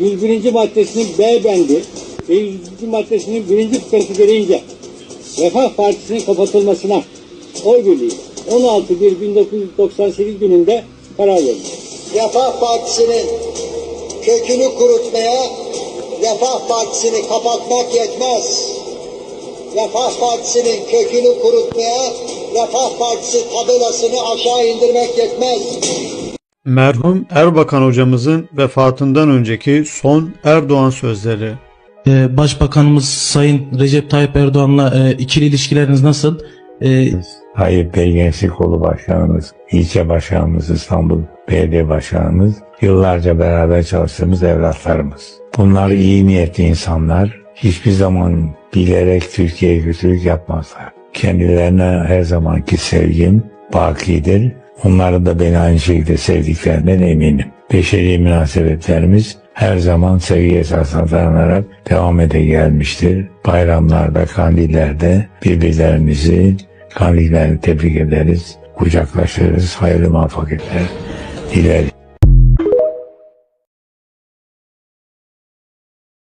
101. maddesinin B bendi ve 101. maddesinin birinci fıkrası gereğince Refah Partisi'nin kapatılmasına oy birliği 16.1.1998 gününde karar verdi. Refah Partisi'nin kökünü kurutmaya Refah Partisi'ni kapatmak yetmez. Refah Partisi'nin kökünü kurutmaya Refah Partisi tabelasını aşağı indirmek yetmez. Merhum Erbakan hocamızın vefatından önceki son Erdoğan sözleri. Ee, Başbakanımız Sayın Recep Tayyip Erdoğan'la e, ikili ilişkileriniz nasıl? Ee, Tayyip Bey Gençlik Kolu Başkanımız, ilçe başkanımız, İstanbul Belediye Başkanımız, yıllarca beraber çalıştığımız evlatlarımız. Bunlar iyi niyetli insanlar. Hiçbir zaman bilerek Türkiye'ye kötülük yapmazlar. Kendilerine her zamanki sevgim bakidir. Onların da beni aynı şekilde sevdiklerinden eminim. Beşeri münasebetlerimiz her zaman sevgi esasına dayanarak devam ede gelmiştir. Bayramlarda, kandillerde birbirlerimizi kandillerini tebrik ederiz, kucaklaşırız, hayırlı muvaffakiyetler dileriz.